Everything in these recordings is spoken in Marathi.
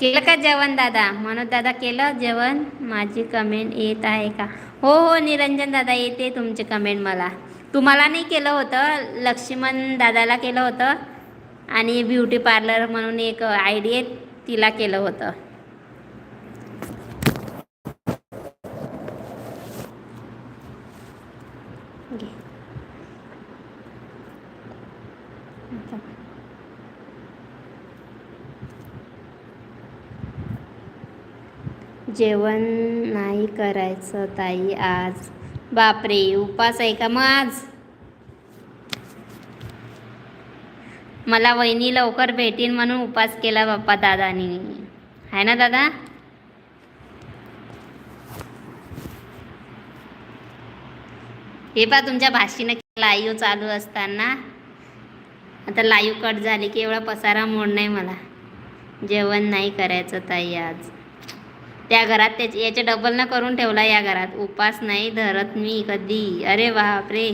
केलं का जेवण दादा? मनोज दादा केलं जेवण? माझी कमेंट येत आहे का? हो हो निरंजन दादा येते तुमचे कमेंट मला. तुम्हाला नाही केलं होतं लक्ष्मण दादाला केलं होतं आणि ब्युटी पार्लर म्हणून एक आय डी आहे तिला केलं होतं. घे. जेवण नाही करायचं ताई आज. बापरे उपास आहे का मग आज? मला वहिनी लवकर भेटीन म्हणून उपास केला बाप्पा दादानी. आहे ना दादा? हे पा तुमच्या भाषेनं लाईव्ह चालू असताना. आता लाईव्ह कट झाली की एवढा पसारा मोड नाही मला. जेवण नाही करायचं ताई आज. त्या घरात त्याचे याच्या डबल करून ठेवला या घरात. उपास नाही धरत मी कधी. अरे बापरे.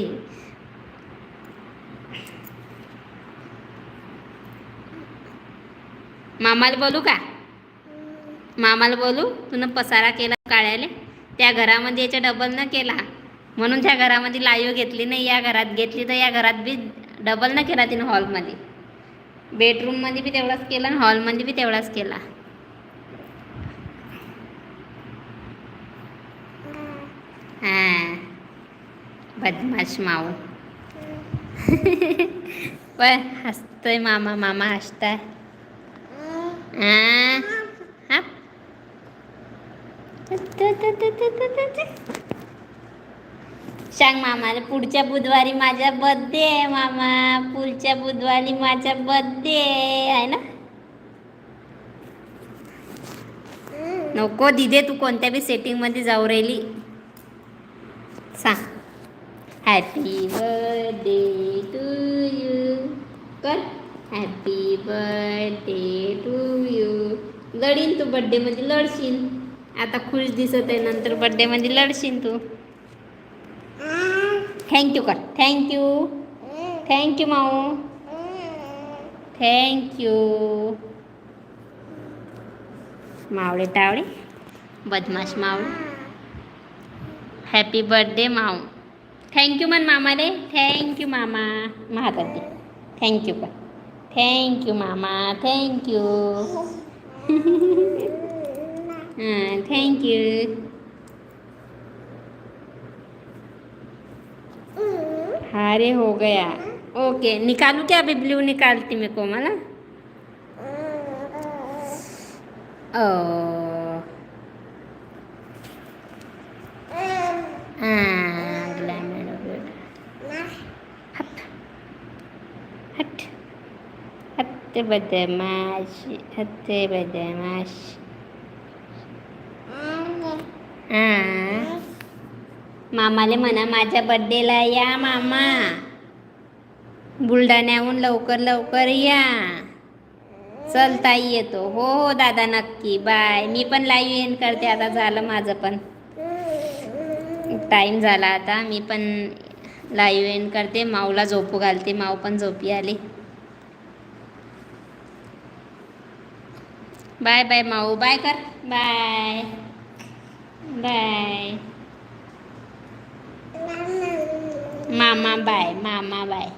मामाला बोलू का? मामाला बोलू? तुनं पसारा केला काळ्याले? त्या घरामध्ये याच्या डबल न केला. म्हणून त्या घरामध्ये लाईव्ह घेतली नाही. या घरात घेतली तर या घरात बी डबल न केला तिनं हॉलमध्ये बेडरूममध्ये बी तेवढाच केला आणि हॉलमध्ये बी तेवढाच केला. हां. बदमाश माऊ पण हसतोय मामा मामा हसताय. हां. हा. सांग मामाला पुढच्या बुधवारी माझा बर्थडे आहे मामा. पुढच्या बुधवारी माझा बर्थडे आहे ना? नको दिदे तू कोणत्या बी सेटिंगमध्ये जाऊ राहिली? हॅपी बर्थडे टू यू कर. हॅपी बर्थडे टू यू लढीन तू बड्डेमध्ये म्हणजे लढशील. आता खुश दिसत आहे नंतर बड्डेमध्ये म्हणजे लढशील तू. थँक्यू कर. थँक्यू थँक्यू माऊ. थँक्यू मावळे टावळे बदमाश मावळे. हॅपी बर्थडे माऊ. थँक्यू म्हण मामाले थँक्यू मामा महातात दे थँक्यू कर थँक्यू मामा थँक्यू हां थँक्यू अरे हो गया। ओके निकालू क्या अभी ब्लू निकालती मेरे को मला ओ हाँ हत्ते बदमाश हत्ते बदमाश हां मामाले म्हणा माझ्या बड्डेला या मामा बुलढाण्याहून लवकर लवकर या चल ताई येतो. हो हो दादा नक्की. बाय मी पण लाईव्ह येईन करते. आता झालं माझं पण. टाईम झाला आता. मी पण लाईव्ह येईन करते. माऊला झोपू घालते. माऊ पण झोपी आली. बाय बाय माऊ बाय कर बाय बाय मामा बाय मामा बाय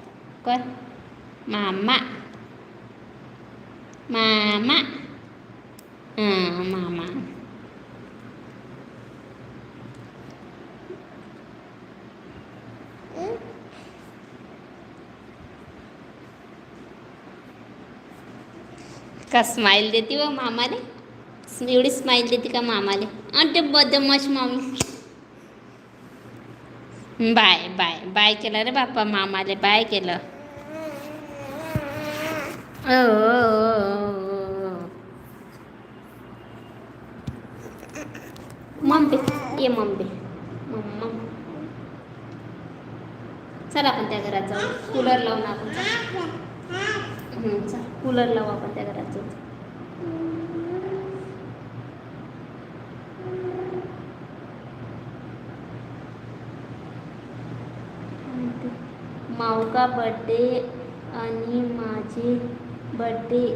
कर मामा मामा हां मामा का स्माईल देते व मामाले. एवढी स्माईल देते का मामाले? आणि ते बदमाश मामी बाय बाय बाय केलं रे बाप्पा मामाले बाय केलं. ओ, मम्मी ये मम्मी. मम्मा. चला आपण त्या घरात जाऊ. कूलर लावून आपण कूलर लावा आपण त्या घरात मावका बड्डे आणि माझे बड्डे